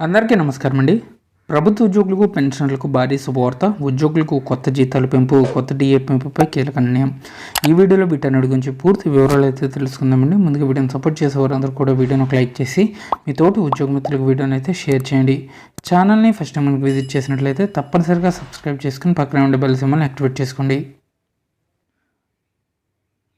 అందరికీ నమస్కారం అండి. ప్రభుత్వ ఉద్యోగులకు పెన్షనర్లకు భారీ శుభవార్త. ఉద్యోగులకు కొత్త జీతాలు పెంపు కొత్త డిఏ పెంపుపై కీలక నిర్ణయం. ఈ వీడియోలో వీటన్నిటి గురించి పూర్తి వివరాలు అయితే తెలుసుకుందామండి. ముందుగా వీడియోని సపోర్ట్ చేసే వారందరూ కూడా వీడియోని ఒక లైక్ చేసి మీ తోటి ఉద్యోగ మిత్రులకు వీడియోని అయితే షేర్ చేయండి. ఛానల్ని ఫస్ట్ టైం విజిట్ చేసినట్లయితే తప్పనిసరిగా సబ్స్క్రైబ్ చేసుకుని పక్కనే ఉండే బెల్ సింబల్ని యాక్టివేట్ చేసుకోండి.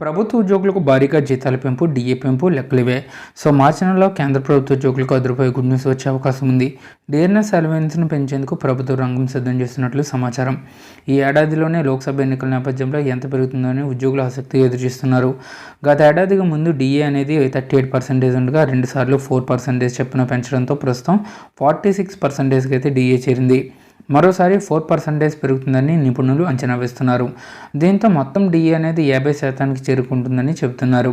ప్రభుత్వ ఉద్యోగులకు భారీగా జీతాల పెంపు డిఏ పెంపు లెక్కలివే. సో మార్చి కేంద్ర ప్రభుత్వ ఉద్యోగులకు అర్ధ గుడ్ న్యూస్ వచ్చే అవకాశం ఉంది. డిఎన్ఎస్ అలవెన్స్ను పెంచేందుకు ప్రభుత్వ రంగం సిద్ధం చేస్తున్నట్లు సమాచారం. ఈ ఏడాదిలోనే లోక్సభ ఎన్నికల నేపథ్యంలో ఎంత పెరుగుతుందని ఉద్యోగులు ఆసక్తి ఎదురుచూస్తున్నారు. గత ఏడాదికి ముందు డిఏ అనేది థర్టీ ఎయిట్ పర్సెంటేజ్ ఉండగా రెండుసార్లు ఫోర్ పర్సెంటేజ్ చెప్పిన పెంచడంతో ప్రస్తుతం ఫార్టీ సిక్స్ పర్సెంటేజ్కి అయితే డిఏ చేరింది. మరోసారి ఫోర్ పర్సెంటేజ్ పెరుగుతుందని నిపుణులు అంచనా వేస్తున్నారు. దీంతో మొత్తం డిఏ అనేది యాభై శాతానికి చేరుకుంటుందని చెబుతున్నారు.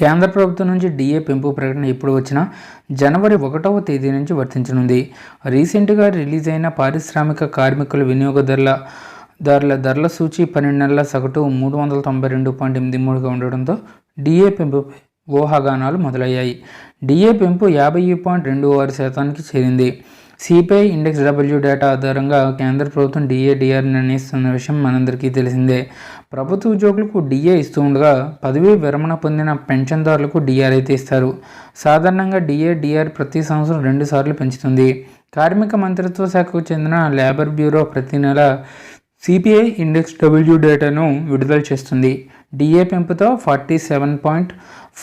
కేంద్ర ప్రభుత్వం నుంచి డిఏ పెంపు ప్రకటన ఎప్పుడు వచ్చినా జనవరి ఒకటవ తేదీ నుంచి వర్తించనుంది. రీసెంట్గా రిలీజ్ అయిన పారిశ్రామిక కార్మికుల వినియోగదారుల ధరల ధరల సూచి పన్నెండు నెలల సగటు మూడు వందల తొంభై రెండు పాయింట్ ఎనిమిది మూడుగా ఉండడంతో డిఏ పెంపు ఊహాగానాలు మొదలయ్యాయి. డిఏ పెంపు యాభై పాయింట్ రెండు ఆరు శాతానికి చేరింది. సిపిఐ ఇండెక్స్ డబ్ల్యూ డేటా ఆధారంగా కేంద్ర ప్రభుత్వం డిఏ డిఆర్ నిర్ణయిస్తున్న విషయం మనందరికీ తెలిసిందే. ప్రభుత్వ ఉద్యోగులకు డిఏ ఇస్తూ ఉండగా పదవీ విరమణ పొందిన పెన్షన్దారులకు డిఆర్ అయితే ఇస్తారు. సాధారణంగా డిఏ డిఆర్ ప్రతి సంవత్సరం రెండు సార్లు పెంచుతుంది. కార్మిక మంత్రిత్వ శాఖకు చెందిన లేబర్ బ్యూరో ప్రతి నెల సిపిఐ ఇండెక్స్ డబ్ల్యూ డేటాను విడుదల చేస్తుంది. DA పెంపుతో forty seven point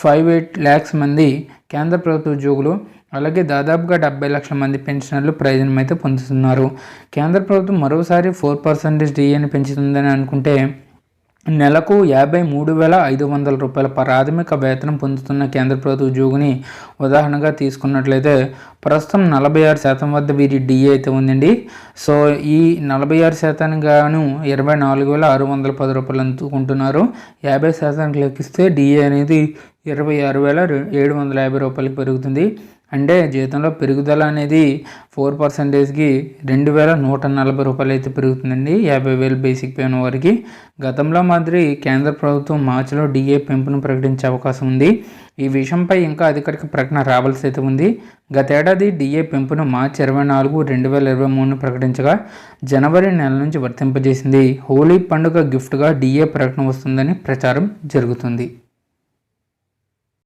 five eight lakhs మంది కేంద్ర ప్రభుత్వ ఉద్యోగులు అలాగే దాదాపుగా డెబ్బై లక్షల మంది పెన్షనర్లు ప్రయోజనం అయితే పొందుతున్నారు. కేంద్ర ప్రభుత్వం మరోసారి ఫోర్ పర్సెంటేజ్ డిఏని పెంచుతుందని అనుకుంటే నెలకు యాభై మూడు వేల ఐదు వందల రూపాయల ప్రాథమిక వేతనం పొందుతున్న కేంద్ర ప్రభుత్వ ఉద్యోగిని ఉదాహరణగా తీసుకున్నట్లయితే ప్రస్తుతం నలభై ఆరు శాతం వద్ద వీరి డిఏ అయితే ఉందండి. సో ఈ నలభై ఆరు శాతానికి గాను ఇరవై నాలుగు వేల ఆరు వందల పది రూపాయలు అందుకుంటున్నారు. యాభై శాతానికి లెక్కిస్తే డిఏ అనేది ఇరవై ఆరు వేల ఏడు వందల యాభై రూపాయలకి పెరుగుతుంది. అంటే జీతంలో పెరుగుదల అనేది ఫోర్ పర్సెంటేజ్కి రెండు వేల నూట నలభై రూపాయలు అయితే పెరుగుతుందండి. యాభై వేలు బేసిక్ పే వారికి. గతంలో మాదిరి కేంద్ర ప్రభుత్వం మార్చిలో డిఏ పెంపును ప్రకటించే అవకాశం ఉంది. ఈ విషయంపై ఇంకా అధికారిక ప్రకటన రావాల్సి అయితే ఉంది. గతేడాది డిఏ పెంపును మార్చి ఇరవై నాలుగు రెండు వేల ఇరవై మూడును ప్రకటించగా జనవరి నెల నుంచి వర్తింపజేసింది. హోలీ పండుగ గిఫ్ట్గా డిఏ ప్రకటన వస్తుందని ప్రచారం జరుగుతుంది.